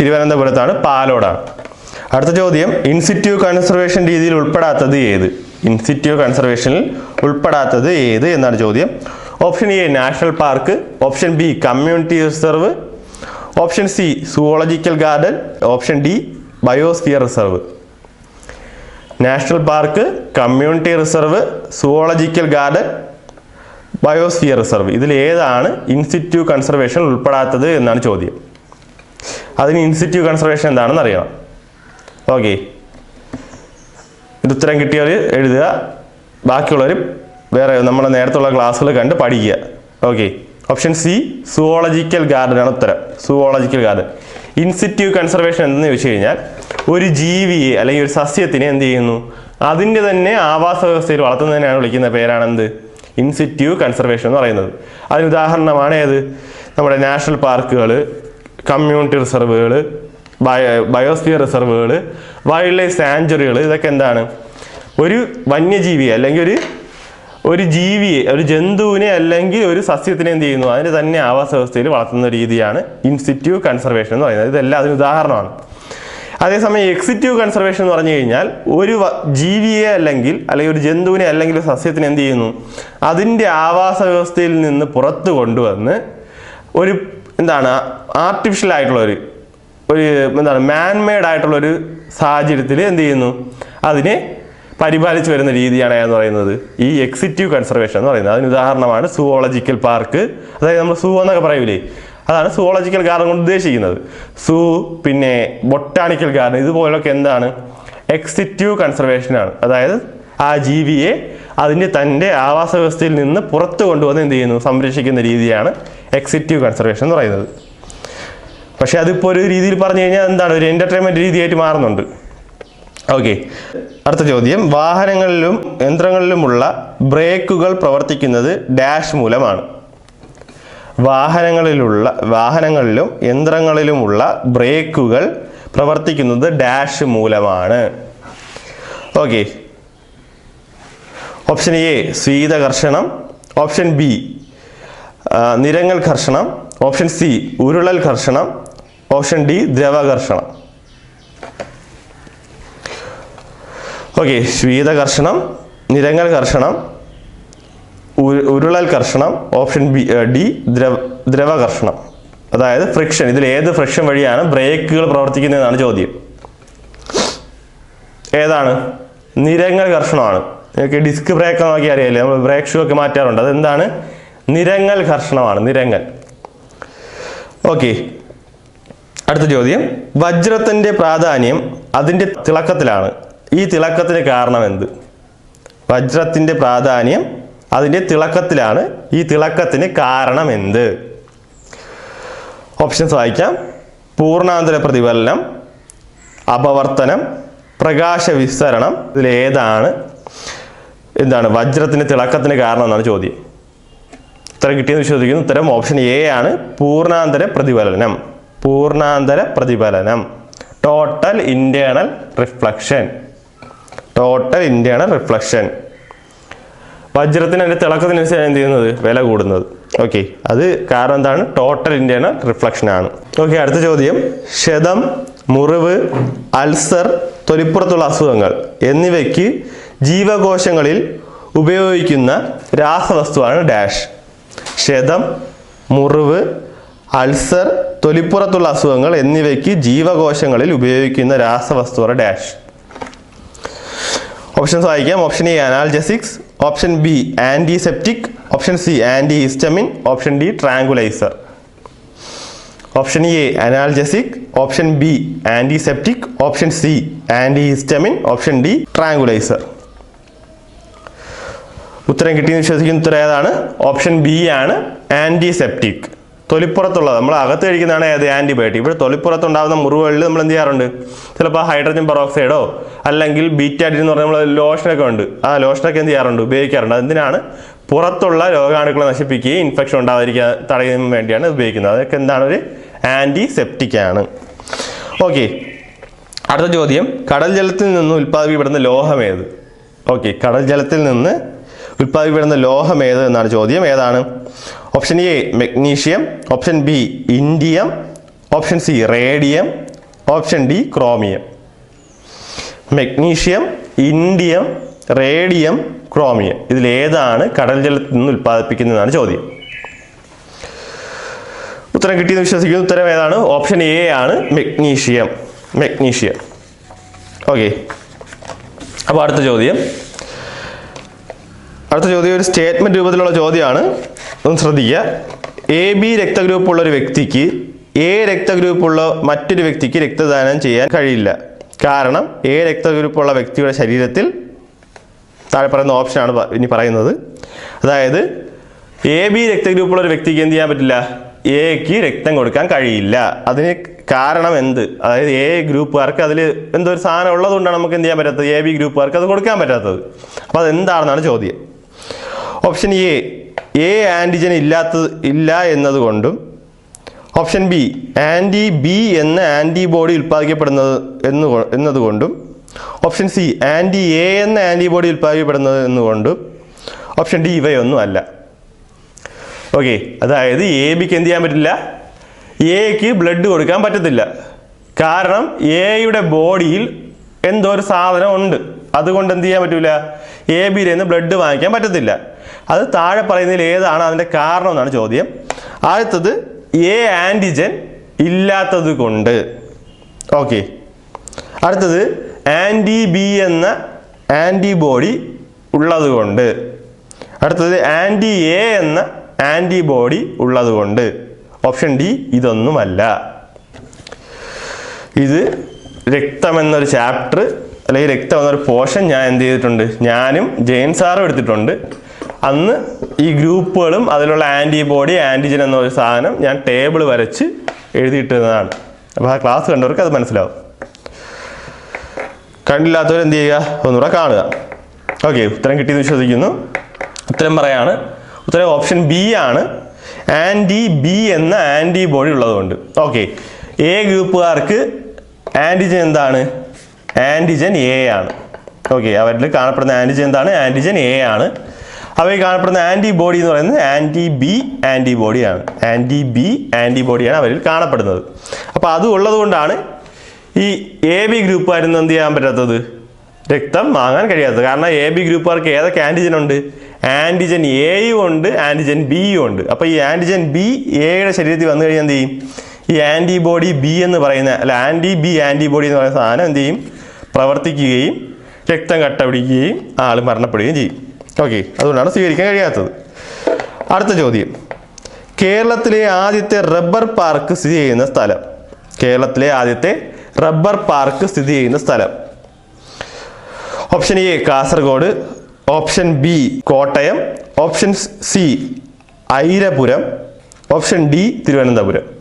തിരുവനന്തപുരത്താണ് പാലോടാണ്. അടുത്ത ചോദ്യം ഇൻസിറ്റ്യൂ കൺസർവേഷൻ രീതിയിൽ ഉൾപ്പെടാത്തത് ഏത്? ഇൻസിറ്റ്യൂ കൺസർവേഷനിൽ ഉൾപ്പെടാത്തത് ഏത് എന്നാണ് ചോദ്യം. Option A national park option B community reserve option C zoological garden option D biosphere reserve national park community reserve zoological garden biosphere reserve ഇതിൽ ഏതാണ് ഇൻസിറ്റ്യൂ കൺസർവേഷൻ ഉൾപ്പെടാത്തത് എന്നാണ് ചോദ്യം. അതിന് ഇൻസിറ്റ്യൂ കൺസർവേഷൻ എന്താണെന്ന് അറിയണം. ഓക്കെ ഇത് ഉത്തരം കിട്ടിയവർ എഴുതുക. ബാക്കിയുള്ളവർ വേറെ നമ്മുടെ നേരത്തുള്ള ക്ലാസ്സുകൾ കണ്ട് പഠിക്കുക. Okay option C zoological garden ആണ് ഉത്തരം. സുവോളജിക്കൽ ഗാർഡൻ ഇൻസിറ്റീവ് കൺസർവേഷൻ എന്തെന്ന് ചോദിച്ചു കഴിഞ്ഞാൽ ഒരു ജീവിയെ അല്ലെങ്കിൽ ഒരു സസ്യത്തിനെ എന്ത് ചെയ്യുന്നു? അതിന്റെ തന്നെ ആവാസ വ്യവസ്ഥയിൽ വളർത്തുന്നതിനാണ് വിളിക്കുന്ന പേരാണ് എന്ത് ഇൻസിറ്റ്യൂ കൺസർവേഷൻ എന്ന് പറയുന്നത്. അതിന് ഉദാഹരണമാണ് ഏത്? നമ്മുടെ നാഷണൽ പാർക്കുകൾ കമ്മ്യൂണിറ്റി റിസർവുകൾ ബയോസ്ഫിയർ റിസർവുകൾ വൈൽഡ് ലൈഫ് സാഞ്ചുറികൾ ഇതൊക്കെ എന്താണ്? ഒരു വന്യജീവി അല്ലെങ്കിൽ ഒരു ഒരു ജീവിയെ ഒരു ജന്തുവിനെ അല്ലെങ്കിൽ ഒരു സസ്യത്തിനെ എന്ത് ചെയ്യുന്നു? അതിന് തന്നെ ആവാസ വ്യവസ്ഥയിൽ വളർത്തുന്ന രീതിയാണ് ഇൻസിറ്റ്യൂ കൺസർവേഷൻ എന്ന് പറയുന്നത്. ഇതെല്ലാം അതിന് ഉദാഹരണമാണ്. അതേസമയം എക്സിറ്റീവ് കൺസർവേഷൻ എന്ന് പറഞ്ഞു കഴിഞ്ഞാൽ ഒരു ജീവിയെ അല്ലെങ്കിൽ അല്ലെങ്കിൽ ഒരു ജന്തുവിനെ അല്ലെങ്കിൽ ഒരു സസ്യത്തിനെ എന്ത് ചെയ്യുന്നു? അതിന്റെ ആവാസ വ്യവസ്ഥയിൽ നിന്ന് പുറത്തു കൊണ്ടുവന്ന് ഒരു എന്താണ് ആർട്ടിഫിഷ്യൽ ആയിട്ടുള്ള ഒരു ഒരു എന്താണ് മാൻമെയ്ഡ് ആയിട്ടുള്ള ഒരു സാഹചര്യത്തിൽ എന്ത് ചെയ്യുന്നു? അതിനെ പരിപാലിച്ചു വരുന്ന രീതിയാണ് എന്ന് പറയുന്നത്. ഈ എക്സിറ്റീവ് കൺസർവേഷൻ എന്ന് പറയുന്നത്. അതിന് ഉദാഹരണമാണ് സുവോളജിക്കൽ പാർക്ക്. അതായത് നമ്മൾ സൂ എന്നൊക്കെ പറയൂലേ? അതാണ് സുവോളജിക്കൽ ഗാർഡൻ കൊണ്ട് ഉദ്ദേശിക്കുന്നത്. സൂ പിന്നെ ബൊട്ടാണിക്കൽ ഗാർഡൻ ഇതുപോലൊക്കെ എന്താണ്? എക്സിറ്റീവ് കൺസർവേഷനാണ് അതായത് ആ ജീവിയെ അതിന്റെ തന്റെ ആവാസ വ്യവസ്ഥയിൽ നിന്ന് പുറത്തു കൊണ്ടുവന്ന് എന്ത് ചെയ്യുന്നു? സംരക്ഷിക്കുന്ന രീതിയാണ് എക്സിറ്റീവ് കൺസർവേഷൻ എന്ന് പറയുന്നത്. പക്ഷേ അതിപ്പോൾ ഒരു രീതിയിൽ പറഞ്ഞു കഴിഞ്ഞാൽ എന്താണ് ഒരു എന്റർടൈൻമെന്റ് രീതിയായിട്ട് മാറുന്നുണ്ട്. ഓക്കെ അടുത്ത ചോദ്യം. വാഹനങ്ങളിലും യന്ത്രങ്ങളിലുമുള്ള ബ്രേക്കുകൾ പ്രവർത്തിക്കുന്നത് ഡാഷ് മൂലമാണ്. വാഹനങ്ങളിലുള്ള വാഹനങ്ങളിലും യന്ത്രങ്ങളിലുമുള്ള ബ്രേക്കുകൾ പ്രവർത്തിക്കുന്നത് ഡാഷ് മൂലമാണ്. ഓക്കെ ഓപ്ഷൻ എ സ്വീതകർഷണം ഓപ്ഷൻ ബി നിരങ്ങൾ ഘർഷണം. ഓപ്ഷൻ സി ഉരുളൽ ഘർഷണം. ഓപ്ഷൻ ഡി ദ്രവഘർഷണം ഓക്കെ ശ്വീതകർഷണം നിരങ്ങൽ കർഷണം ഉരുളൽ കർഷണം ഓപ്ഷൻ ബി ഡി ദ്രവ ദ്രവകർഷണം അതായത് ഫ്രിക്ഷൻ ഇതിൽ ഏത് ഫ്രിക്ഷൻ വഴിയാണ് ബ്രേക്കുകൾ പ്രവർത്തിക്കുന്നതെന്നാണ് ചോദ്യം. ഏതാണ്? നിരങ്ങൽ കർഷണമാണ് നിങ്ങൾക്ക് ഡിസ്ക് ബ്രേക്ക് നോക്കി അറിയാമല്ലേ നമ്മൾ ബ്രേക്ക് ഷൂ ഒക്കെ മാറ്റാറുണ്ട്. അതെന്താണ്? നിരങ്ങൽ കർഷണമാണ് നിരങ്ങൽ. ഓക്കെ. അടുത്ത ചോദ്യം. വജ്രത്തിന്റെ പ്രാധാന്യം അതിന്റെ തിളക്കത്തിലാണ്. ഈ തിളക്കത്തിന് കാരണം എന്ത്? വജ്രത്തിന്റെ പ്രാധാന്യം അതിന്റെ തിളക്കത്തിലാണ്. ഈ തിളക്കത്തിന് കാരണം എന്ത്? ഓപ്ഷൻസ് വായിക്കാം. പൂർണാന്തര പ്രതിഫലനം അപവർത്തനം പ്രകാശ വിസ്തരണം. ഇതിലേതാണ് എന്താണ്? വജ്രത്തിന്റെ തിളക്കത്തിന് കാരണം എന്നാണ് ചോദ്യം. ഉത്തരം കിട്ടിയെന്ന് വിശ്വസിക്കുന്നു. ഉത്തരം ഓപ്ഷൻ എ ആണ്. പൂർണാന്തര പ്രതിഫലനം. പൂർണാന്തര പ്രതിഫലനം. Total internal reflection total internal reflection വജ്രത്തിന് അതിന്റെ തിളക്കത്തിനനുസരിച്ച് എന്ത് ചെയ്യുന്നത്? വില കൂടുന്നത്. ഓക്കെ അത് കാരണം എന്താണ്? ടോട്ടൽ ഇന്റേണൽ റിഫ്ലക്ഷൻ ആണ്. ഓക്കെ അടുത്ത ചോദ്യം. ക്ഷതം മുറിവ് അൾസർ തൊലിപ്പുറത്തുള്ള അസുഖങ്ങൾ എന്നിവയ്ക്ക് ജീവകോശങ്ങളിൽ ഉപയോഗിക്കുന്ന രാസവസ്തുവാണ് ഡാഷ്. ക്ഷതം മുറിവ് അൾസർ തൊലിപ്പുറത്തുള്ള അസുഖങ്ങൾ എന്നിവയ്ക്ക് ജീവകോശങ്ങളിൽ ഉപയോഗിക്കുന്ന രാസവസ്തുവാണ് ഡാഷ്. ഓപ്ഷൻസ് വായിക്കാം. Option A analgesics option B antiseptic option C antihistamine option D tranquilliser option A analgesic option B antiseptic option C antihistamine option D tranquilliser ഉത്തരം കിട്ടിയെന്ന് വിശ്വസിക്കുന്ന ഉത്തരം ഏതാണ്? ഓപ്ഷൻ ബി ആണ് ആന്റിസെപ്റ്റിക് തൊലിപ്പുറത്തുള്ളത്. നമ്മൾ അകത്ത് കഴിക്കുന്നതാണ് ഏത്? ആന്റിബയോട്ടിക് ഇവിടെ തൊലിപ്പുറത്തുണ്ടാകുന്ന മുറിവുകളിൽ നമ്മൾ എന്ത് ചെയ്യാറുണ്ട്? ചിലപ്പോൾ ഹൈഡ്രജൻ പെറോക്സൈഡോ അല്ലെങ്കിൽ ബീറ്റാഡിൻ എന്ന് പറഞ്ഞാൽ നമ്മൾ ലോഷനൊക്കെ ഉണ്ട്. ആ ലോഷനൊക്കെ എന്ത് ചെയ്യാറുണ്ട്? ഉപയോഗിക്കാറുണ്ട്. അതെന്തിനാണ്? പുറത്തുള്ള രോഗാണുക്കളെ നശിപ്പിക്കുകയും ഇൻഫെക്ഷൻ ഉണ്ടാകാതിരിക്കാൻ തടയാൻ വേണ്ടിയാണ് ഉപയോഗിക്കുന്നത്. അതൊക്കെ എന്താണ് ഒരു ആന്റിസെപ്റ്റിക് ആണ്. ഓക്കെ അടുത്ത ചോദ്യം. കടൽ ജലത്തിൽ നിന്ന് ഉൽപ്പാദിപ്പിക്കപ്പെടുന്ന ലോഹം ഏത്? ഓക്കെ കടൽ ജലത്തിൽ നിന്ന് ഉൽപ്പാദിപ്പിക്കപ്പെടുന്ന ലോഹം ഏത് എന്നാണ് ചോദ്യം. ഏതാണ്? Option A magnesium option B indium option C radium option D chromium magnesium indium radium chromium ഇതിൽ ഏതാണ് കടൽ ജലത്തിൽ നിന്ന് ഉൽപ്പാദിപ്പിക്കുന്നതാണ് ചോദ്യം. ഉത്തരം കിട്ടിയെന്ന് വിശ്വസിക്കുന്നു. ഉത്തരം ഏതാണ്? ഓപ്ഷൻ എ ആണ് മെഗ്നീഷ്യം മെഗ്നീഷ്യം ഓക്കെ അപ്പോൾ അടുത്ത ചോദ്യം. അടുത്ത ചോദ്യം ഒരു സ്റ്റേറ്റ്മെന്റ് രൂപത്തിലുള്ള ചോദ്യമാണ്. ഒന്ന് ശ്രദ്ധിക്കുക. എ ബി രക്തഗ്രൂപ്പുള്ള ഒരു വ്യക്തിക്ക് എ രക്തഗ്രൂപ്പുള്ള മറ്റൊരു വ്യക്തിക്ക് രക്തദാനം ചെയ്യാൻ കഴിയില്ല. കാരണം എ രക്തഗ്രൂപ്പുള്ള വ്യക്തിയുടെ ശരീരത്തിൽ താഴെ പറയുന്ന ഓപ്ഷനാണ് ഇനി പറയുന്നത്. അതായത് എ ബി രക്തഗ്രൂപ്പുള്ള ഒരു വ്യക്തിക്ക് എന്ത് ചെയ്യാൻ പറ്റില്ല? എക്ക് രക്തം കൊടുക്കാൻ കഴിയില്ല. അതിന് കാരണം എന്ത്? അതായത് എ ഗ്രൂപ്പുകാർക്ക് അതിൽ എന്തോ ഒരു സാധനം ഉള്ളതുകൊണ്ടാണ് നമുക്ക് എന്ത് ചെയ്യാൻ പറ്റാത്തത്? എ ബി ഗ്രൂപ്പുകാർക്ക് അത് കൊടുക്കാൻ പറ്റാത്തത്. അപ്പോൾ അത് എന്താണെന്നാണ് ചോദ്യം. ഓപ്ഷൻ എ എ ആന്റിജൻ ഇല്ലാത്തത് ഇല്ല എന്നതുകൊണ്ടും ഓപ്ഷൻ ബി ആന്റി ബി എന്ന ആന്റിബോഡി ഉൽപ്പാദിക്കപ്പെടുന്നത് എന്ന് എന്നതുകൊണ്ടും ഓപ്ഷൻ സി ആന്റി എ എന്ന ആന്റിബോഡി ഉൽപ്പാദിക്കപ്പെടുന്നത് എന്നുകൊണ്ടും ഓപ്ഷൻ ഡി ഇവയൊന്നും അല്ല. ഓക്കെ അതായത് എ ബിക്ക് എന്ത് ചെയ്യാൻ പറ്റില്ല? എക്ക് ബ്ലഡ് കൊടുക്കാൻ പറ്റത്തില്ല. കാരണം എയുടെ ബോഡിയിൽ എന്തോ ഒരു സാധനം ഉണ്ട്. അതുകൊണ്ട് എന്ത് ചെയ്യാൻ പറ്റില്ല എ ബിയിൽ നിന്ന് ബ്ലഡ് വാങ്ങിക്കാൻ പറ്റത്തില്ല. അത് താഴെ പറയുന്നതിൽ ഏതാണ് അതിന്റെ കാരണം എന്നാണ് ചോദ്യം. ആദ്യത്തത് എ ആന്റിജൻ ഇല്ലാത്തത് കൊണ്ട്. ഓക്കെ അടുത്തത് ആന്റി ബി എന്ന ആന്റിബോഡി ഉള്ളത് കൊണ്ട്. അടുത്തത് ആന്റി എ എന്ന ആന്റിബോഡി ഉള്ളത് കൊണ്ട്. ഓപ്ഷൻ ഡി ഇതൊന്നുമല്ല. ഇത് രക്തം എന്നൊരു ചാപ്റ്റർ അല്ലെങ്കിൽ രക്തം എന്നൊരു പോഷൻ ഞാൻ എന്ത് ചെയ്തിട്ടുണ്ട്? ഞാനും ജെയിൻ സാറും എടുത്തിട്ടുണ്ട്. അന്ന് ഈ ഗ്രൂപ്പുകളും അതിലുള്ള ആന്റിബോഡി ആന്റിജൻ എന്നൊരു സാധനം ഞാൻ ടേബിൾ വരച്ച് എഴുതിയിട്ടതാണ് അപ്പോൾ ആ ക്ലാസ് കണ്ടവർക്ക് അത് മനസ്സിലാവും. കണ്ടില്ലാത്തവർ എന്ത് ചെയ്യുക? ഒന്നുകൂടെ കാണുക. ഓക്കെ ഉത്തരം കിട്ടിയെന്ന് വിശ്വസിക്കുന്നു. ഉത്തരം പറയാണ്. ഉത്തരം ഓപ്ഷൻ ബി ആണ്. ആന്റി ബി എന്ന ആന്റിബോഡി ഉള്ളതുകൊണ്ട്. ഓക്കെ എ ഗ്രൂപ്പുകാർക്ക് ആന്റിജൻ എന്താണ്? ആന്റിജൻ എ ആണ്. ഓക്കെ അവരിൽ കാണപ്പെടുന്ന ആന്റിജൻ എന്താണ്? ആന്റിജൻ എ ആണ്. അവയിൽ കാണപ്പെടുന്ന ആന്റിബോഡി എന്ന് പറയുന്നത് ആന്റി ബി ആന്റിബോഡിയാണ് ആന്റി ബി ആന്റിബോഡിയാണ് അവരിൽ കാണപ്പെടുന്നത്. അപ്പോൾ അത് ഉള്ളതുകൊണ്ടാണ് ഈ എ ബി ഗ്രൂപ്പുകാരൊന്നും എന്ത് ചെയ്യാൻ പറ്റാത്തത്? രക്തം വാങ്ങാൻ കഴിയാത്തത്. കാരണം എ ബി ഗ്രൂപ്പുകാർക്ക് ഏതൊക്കെ ആന്റിജൻ ഉണ്ട്? ആന്റിജൻ എയും ഉണ്ട് ആന്റിജൻ ബിയും ഉണ്ട്. അപ്പോൾ ഈ ആന്റിജൻ ബി എയുടെ ശരീരത്തിൽ വന്നു കഴിഞ്ഞാൽ എന്ത് ചെയ്യും? ഈ ആന്റിബോഡി ബി എന്ന് പറയുന്ന അല്ല ആന്റി ബി ആന്റിബോഡി എന്ന് പറയുന്ന സാധനം എന്ത് ചെയ്യും? പ്രവർത്തിക്കുകയും രക്തം കട്ട പിടിക്കുകയും ആൾ മരണപ്പെടുകയും ചെയ്യും. ഓക്കെ അതുകൊണ്ടാണ് സ്വീകരിക്കാൻ കഴിയാത്തത്. അടുത്ത ചോദ്യം. കേരളത്തിലെ ആദ്യത്തെ റബ്ബർ പാർക്ക് സ്ഥിതി ചെയ്യുന്ന സ്ഥലം. കേരളത്തിലെ ആദ്യത്തെ റബ്ബർ പാർക്ക് സ്ഥിതി ചെയ്യുന്ന സ്ഥലം. Option A Kasaragod. Option B Kottayam. Option C Airapuram. Option D Thiruvananthapuram.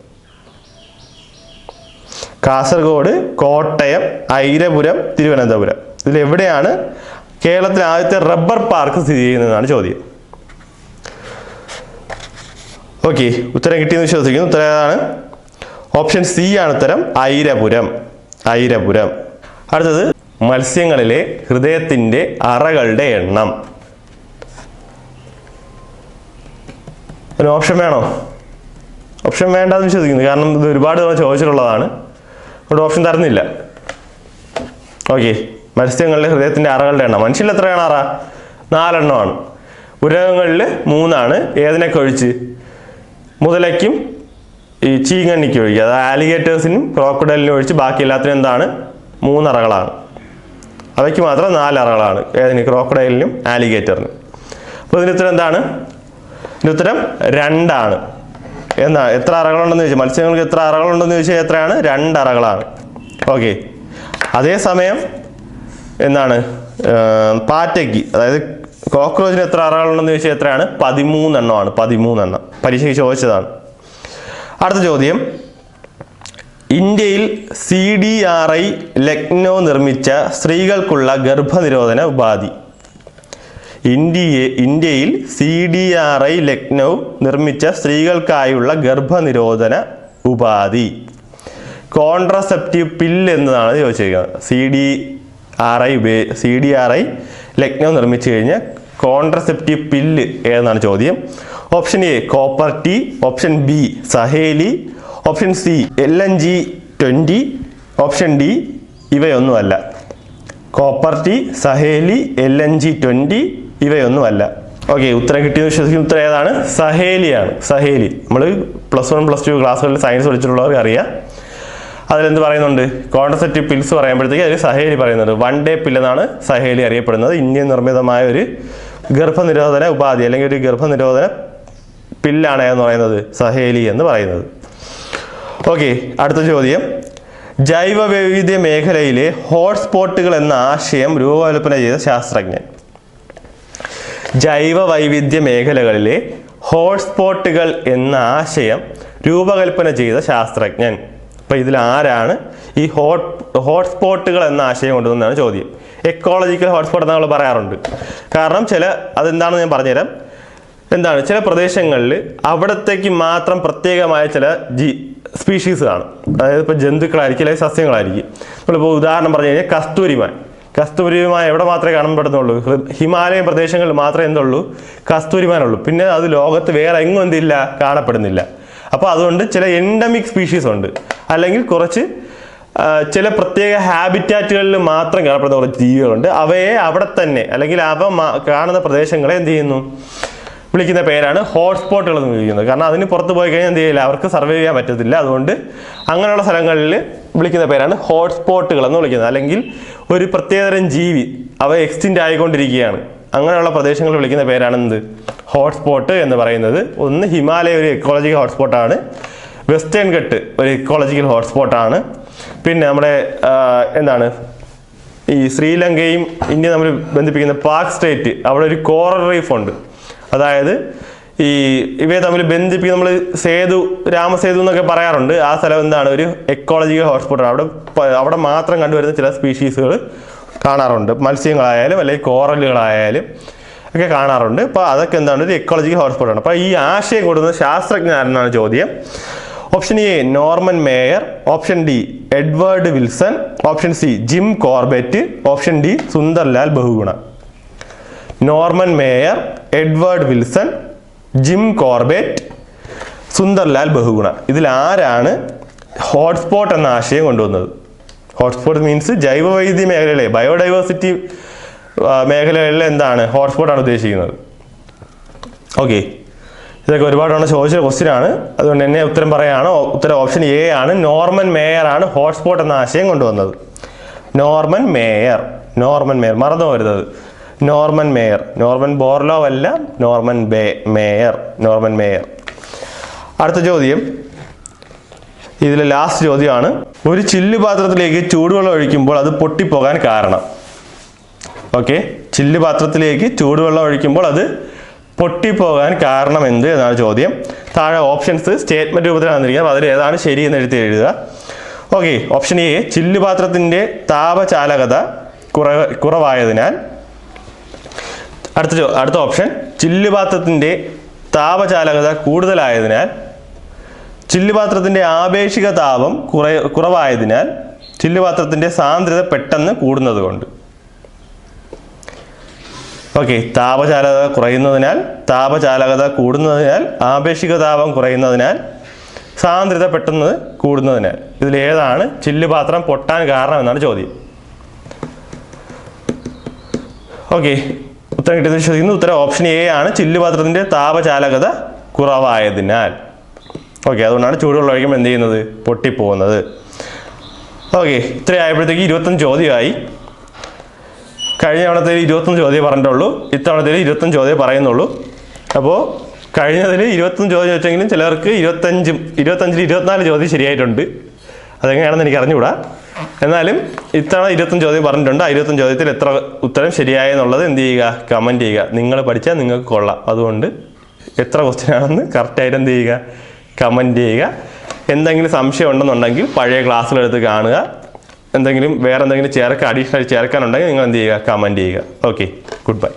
Kasaragod Kottayam Airapuram Thiruvananthapuram. ഇതിൽ എവിടെയാണ് കേരളത്തിലെ ആദ്യത്തെ റബ്ബർ പാർക്ക് സ്ഥിതി ചെയ്യുന്നതാണ് ചോദ്യം. ഓക്കെ ഉത്തരം കിട്ടിയെന്ന് വിശ്വസിക്കുന്നു. ഉത്തരം ഏതാണ്? ഓപ്ഷൻ സി ആണ് ഉത്തരം ഐരപുരം. ഐരപുരം. അടുത്തത് മത്സ്യങ്ങളിലെ ഹൃദയത്തിന്റെ അറകളുടെ എണ്ണം. ഒരു ഓപ്ഷൻ വേണോ? ഓപ്ഷൻ വേണ്ടെന്ന് വിശ്വസിക്കുന്നു. കാരണം ഇത് ഒരുപാട് തവണ ചോദിച്ചിട്ടുള്ളതാണ്. ഇവിടെ ഓപ്ഷൻ തരുന്നില്ല. ഓക്കെ. മത്സ്യങ്ങളുടെ ഹൃദയത്തിന്റെ അറകളുടെ എണ്ണം. മനുഷ്യരിൽ എത്രയാണ് അറ നാലെണ്ണമാണ്. ഉരകങ്ങളിൽ മൂന്നാണ്. ഏതിനൊക്കെ ഒഴിച്ച്? മുതലയ്ക്കും ഈ ചീങ്ങണ്ണിക്കും ഒഴിക്കുക അതായത് ആലിഗേറ്റേഴ്സിനും ക്രോക്കഡലിനും ഒഴിച്ച് ബാക്കി എല്ലാത്തിനും എന്താണ്? മൂന്നറകളാണ്. അവയ്ക്ക് മാത്രം നാലറകളാണ്. ഏതിന്? ക്രോക്കഡൈലിനും ആലിഗേറ്ററിനും അപ്പോൾ ഇതിന് ഉത്തരം എന്താണ്? ഇതിന് ഉത്തരം രണ്ടാണ്. എന്നാ എത്ര അറകളുണ്ടെന്ന് ചോദിച്ചാൽ മത്സ്യങ്ങൾക്ക് എത്ര അറകളുണ്ടെന്ന് ചോദിച്ചാൽ എത്രയാണ്? രണ്ട് അറകളാണ്. ഓക്കെ. അതേസമയം എന്താണ്? പാറ്റയ്ക്ക് അതായത് കോക്രോച്ചിന് എത്ര അറകളുണ്ടെന്ന് ചോദിച്ചാൽ എത്രയാണ്? പതിമൂന്നെണ്ണമാണ്. പതിമൂന്നെണ്ണം. പരീക്ഷയ്ക്ക് ചോദിച്ചതാണ്. അടുത്ത ചോദ്യം. ഇന്ത്യയിൽ C D R I Lucknow നിർമ്മിച്ച സ്ത്രീകൾക്കുള്ള ഗർഭനിരോധന ഉപാധി. ഇന്ത്യയെ ഇന്ത്യയിൽ C D R I Lucknow നിർമ്മിച്ച സ്ത്രീകൾക്കായുള്ള ഗർഭനിരോധന ഉപാധി. കോൺട്രസെപ്റ്റീവ് പില്ല് എന്നതാണ് ചോദിച്ചിരിക്കുന്നത്. C D R I C D R I Lucknow നിർമ്മിച്ചു കഴിഞ്ഞാൽ കോൺട്രസെപ്റ്റീവ് പില്ല് ഏതെന്നാണ് ചോദ്യം. Option A copper T. Option B Saheli. Option C L N G twenty. Option D ഇവയൊന്നുമല്ല. Copper T Saheli L N G twenty. ഇവയൊന്നുമല്ല. Okay ഉത്തരം കിട്ടിയെന്ന് വിശ്വസിക്കുന്ന ഉത്തരം ഏതാണ്? സഹേലിയാണ്. സഹേലി. നമ്മൾ പ്ലസ് വൺ പ്ലസ് ടു ക്ലാസ്സുകളിൽ സയൻസ് പഠിച്ചിട്ടുള്ളവർക്ക് അറിയാം. അതിലെന്ത് പറയുന്നുണ്ട്? കോൺട്രസെപ്റ്റീവ് പിൽസ് പറയുമ്പോഴത്തേക്ക് അതിൽ സഹേലി പറയുന്നുണ്ട്. വൺ ഡേ പിൽ എന്നാണ് സഹേലി അറിയപ്പെടുന്നത്. ഇന്ത്യൻ നിർമ്മിതമായ ഒരു ഗർഭനിരോധന ഉപാധി അല്ലെങ്കിൽ ഒരു ഗർഭനിരോധന പില്ലാണ് എന്ന് പറയുന്നത് സഹേലി എന്ന് പറയുന്നത്. ഓക്കെ അടുത്ത ചോദ്യം. ജൈവ വൈവിധ്യ മേഖലയിലെ ഹോട്ട്സ്പോട്ടുകൾ എന്ന ആശയം രൂപകൽപ്പന ചെയ്ത ശാസ്ത്രജ്ഞൻ. ജൈവ വൈവിധ്യ മേഖലകളിലെ ഹോട്ട്സ്പോട്ടുകൾ എന്ന ആശയം രൂപകൽപ്പന ചെയ്ത ശാസ്ത്രജ്ഞൻ. അപ്പോൾ ഇതിൽ ആരാണ് ഈ ഹോട്ട് ഹോട്ട്സ്പോട്ടുകൾ എന്ന ആശയം കൊണ്ടുവന്നാണ് ചോദ്യം. എക്കോളജിക്കൽ ഹോട്ട്സ്പോട്ട് എന്ന് നമ്മൾ പറയാറുണ്ട്. കാരണം ചില അതെന്താണെന്ന് ഞാൻ പറഞ്ഞുതരാം. എന്താണ് ചില പ്രദേശങ്ങളിൽ അവിടത്തേക്ക് മാത്രം പ്രത്യേകമായ ചില ജി സ്പീഷീസ് കാണും. അതായത് ഇപ്പോൾ ജന്തുക്കളായിരിക്കും അല്ലെങ്കിൽ സസ്യങ്ങളായിരിക്കും. നമ്മളിപ്പോൾ ഉദാഹരണം പറഞ്ഞു കഴിഞ്ഞാൽ കസ്തൂരിമാൻ. കസ്തൂരിമാൻ എവിടെ മാത്രമേ കാണപ്പെടുന്നുള്ളൂ? ഹിമാലയൻ പ്രദേശങ്ങളിൽ മാത്രമേ എന്തുള്ളൂ? കസ്തൂരിമാനുള്ളൂ പിന്നെ അത് ലോകത്ത് വേറെ എങ്ങും എന്തില്ല കാണപ്പെടുന്നില്ല. അപ്പോൾ അതുകൊണ്ട് ചില എൻഡമിക് സ്പീഷീസ് ഉണ്ട്. അല്ലെങ്കിൽ കുറച്ച് ചില പ്രത്യേക ഹാബിറ്റാറ്റുകളിൽ മാത്രം കാണപ്പെടുന്ന കുറച്ച് ജീവികളുണ്ട്. അവയെ അവിടെ തന്നെ അല്ലെങ്കിൽ അവ കാണുന്ന പ്രദേശങ്ങളെ എന്ത് ചെയ്യുന്നു? വിളിക്കുന്ന പേരാണ് ഹോട്ട്സ്പോട്ടുകൾ എന്ന് വിളിക്കുന്നത്. കാരണം അതിന് പുറത്ത് പോയി കഴിഞ്ഞാൽ എന്ത് ചെയ്യില്ല? അവർക്ക് സർവൈവ് ചെയ്യാൻ പറ്റത്തില്ല. അതുകൊണ്ട് അങ്ങനെയുള്ള സ്ഥലങ്ങളിൽ വിളിക്കുന്ന പേരാണ് ഹോട്ട്സ്പോട്ടുകൾ എന്ന് വിളിക്കുന്നത്. അല്ലെങ്കിൽ ഒരു പ്രത്യേകതരം ജീവി അവ എക്സ്റ്റിന്റ് ആയിക്കൊണ്ടിരിക്കുകയാണ്. അങ്ങനെയുള്ള പ്രദേശങ്ങൾ വിളിക്കുന്ന പേരാണ് എന്ത്? ഹോട്ട്സ്പോട്ട് എന്ന് പറയുന്നത്. ഒന്ന് ഹിമാലയ ഒരു എക്കോളജിക്കൽ ഹോട്ട്സ്പോട്ടാണ് വെസ്റ്റേൺ ഘട്ട് ഒരു എക്കോളജിക്കൽ ഹോട്ട്സ്പോട്ടാണ് പിന്നെ നമ്മുടെ എന്താണ്? ഈ ശ്രീലങ്കയും ഇന്ത്യ നമ്മൾ ബന്ധിപ്പിക്കുന്ന പാക് സ്റ്റേറ്റ് അവിടെ ഒരു കോറൽ റീഫ് ഉണ്ട്. അതായത് ഈ ഇവയെ തമ്മിൽ ബന്ധിപ്പിക്കുന്ന നമ്മൾ സേതു രാമസേതു എന്നൊക്കെ പറയാറുണ്ട്. ആ സ്ഥലം എന്താണ്? ഒരു എക്കോളജിക്കൽ ഹോട്ട്സ്പോട്ടാണ് അവിടെ അവിടെ മാത്രം കണ്ടുവരുന്ന ചില സ്പീഷീസുകൾ കാണാറുണ്ട്. മത്സ്യങ്ങളായാലും അല്ലെങ്കിൽ കോറലുകളായാലും ഒക്കെ കാണാറുണ്ട്. അപ്പോൾ അതൊക്കെ എന്താണ്? ഒരു എക്കോളജിക്കൽ ഹോട്ട്സ്പോട്ടാണ് അപ്പോൾ ഈ ആശയം കൊടുക്കുന്ന ശാസ്ത്രജ്ഞനാണെന്നാണ് ചോദ്യം. Option A Norman Mayer option D Edward Wilson option C Jim Corbett option D Sundarlal Bahuguna Norman Mayer Edward Wilson Jim Corbett Sundarlal Bahuguna ഇതിൽ ആരാണ് ഹോട്ട്സ്പോട്ട് എന്ന ആശയം കൊണ്ടുവന്നത്? ഹോട്ട്സ്പോട്ട് മീൻസ് ജൈവവൈദ്യ മേഖലയിലെ ബയോഡൈവേഴ്സിറ്റി മേഖലകളിൽ എന്താണ് ഹോട്ട്സ്പോട്ടാണ് ഉദ്ദേശിക്കുന്നത്? ഓക്കെ ഇതൊക്കെ ഒരുപാട് തവണ ചോദിച്ച ക്വസ്റ്റ്യൻ ആണ്. അതുകൊണ്ട് തന്നെ ഉത്തരം പറയുകയാണ് ഉത്തരം ഓപ്ഷൻ എ ആണ്. നോർമൻ മേയർ ആണ് ഹോട്ട്സ്പോട്ട് എന്ന ആശയം കൊണ്ടുവന്നത്. നോർമൻ മേയർ നോർമൻ മേയർ മറന്നു പോരുന്നത് നോർമൻ മേയർ. നോർമൻ ബോർലോ അല്ല നോർമൻ ബേ മേയർ നോർമൻ മേയർ. അടുത്ത ചോദ്യം. ഇതിലെ ലാസ്റ്റ് ചോദ്യമാണ്. ഒരു ചില്ല് പാത്രത്തിലേക്ക് ചൂടുവെള്ളം ഒഴിക്കുമ്പോൾ അത് പൊട്ടിപ്പോകാൻ കാരണം. ഓക്കെ ചില്ല് പാത്രത്തിലേക്ക് ചൂടുവെള്ളം ഒഴിക്കുമ്പോൾ അത് പൊട്ടിപ്പോകാൻ കാരണം എന്ത് എന്നാണ് ചോദ്യം. താഴെ ഓപ്ഷൻസ് സ്റ്റേറ്റ്മെന്റ് രൂപത്തിലാണ് തന്നിരിക്കുന്നത്. അതിൽ ഏതാണ് ശരി എന്ന് എഴുതി എഴുതുക. ഓക്കെ ഓപ്ഷൻ എ ചില്ല് പാത്രത്തിന്റെ താപചാലകത കുറ കുറവായതിനാൽ അടുത്ത അടുത്ത ഓപ്ഷൻ. ചില്ലുപാത്രത്തിന്റെ താപചാലകത കൂടുതലായതിനാൽ ചില്ലുപാത്രത്തിന്റെ ആപേക്ഷിക താപം കുറ കുറവായതിനാൽ ചില്ലുപാത്രത്തിന്റെ സാന്ദ്രത പെട്ടെന്ന് കൂടുന്നത് കൊണ്ട് ഓക്കെ താപചാലകത കുറയുന്നതിനാൽ താപചാലകത കൂടുന്നതിനാൽ ആപേക്ഷിക താപം കുറയുന്നതിനാൽ സാന്ദ്രത പെട്ടെന്ന് കൂടുന്നതിനാൽ. ഇതിൽ ഏതാണ് ചില്ലുപാത്രം പൊട്ടാൻ കാരണം എന്നാണ് ചോദ്യം. ഓക്കെ ഉത്തരം കിട്ടിയത് വിശ്വസിക്കുന്നു ഉത്തരം ഓപ്ഷൻ എ ആണ്. ചില്ലുപാത്രത്തിന്റെ താപചാലകത കുറവായതിനാൽ. ഓക്കെ അതുകൊണ്ടാണ് ചൂടുവെള്ളം ഒഴിക്കുമ്പോൾ എന്ത് ചെയ്യുന്നത്? പൊട്ടിപ്പോകുന്നത്. ഓക്കെ ഇത്ര ആയപ്പോഴത്തേക്ക് ഇരുപത്തഞ്ച് ചോദ്യമായി. കഴിഞ്ഞ തവണത്തിൽ ഇരുപത്തൊന്ന് ചോദ്യം പറഞ്ഞിട്ടുള്ളൂ. ഇത്തവണത്തിൽ ഇരുപത്തഞ്ച് ചോദ്യം പറയുന്നുള്ളൂ. അപ്പോൾ കഴിഞ്ഞതിൽ ഇരുപത്തൊന്ന് ചോദ്യം ചോദിച്ചെങ്കിലും ചിലർക്ക് ഇരുപത്തഞ്ചും ഇരുപത്തഞ്ചിൽ ഇരുപത്തിനാല് ചോദ്യം ശരിയായിട്ടുണ്ട്. അതെങ്ങനെയാണെന്ന് എനിക്ക് അറിഞ്ഞുകൂടാ എന്നാലും ഇത്തവണ ഇരുപത്തഞ്ച് ചോദ്യം പറഞ്ഞിട്ടുണ്ട്. ആ ഇരുപത്തഞ്ച് ചോദ്യത്തിൽ എത്ര ഉത്തരം ശരിയായെന്നുള്ളത് എന്ത് ചെയ്യുക? കമന്റ് ചെയ്യുക. നിങ്ങൾ പഠിച്ചാൽ നിങ്ങൾക്ക് കൊള്ളാം. അതുകൊണ്ട് എത്ര ക്വസ്റ്റ്യൻ ആണെന്ന് കറക്റ്റായിട്ട് എന്ത് ചെയ്യുക? കമന്റ് ചെയ്യുക. എന്തെങ്കിലും സംശയം ഉണ്ടെന്നുണ്ടെങ്കിൽ പഴയ ക്ലാസ്സിലെടുത്ത് കാണുക. എന്തെങ്കിലും വേറെ എന്തെങ്കിലും ചേർക്കാൻ അഡീഷണൽ ചേർക്കാനുണ്ടെങ്കിൽ നിങ്ങൾ എന്ത് ചെയ്യുക? കമന്റ് ചെയ്യുക. Okay good bye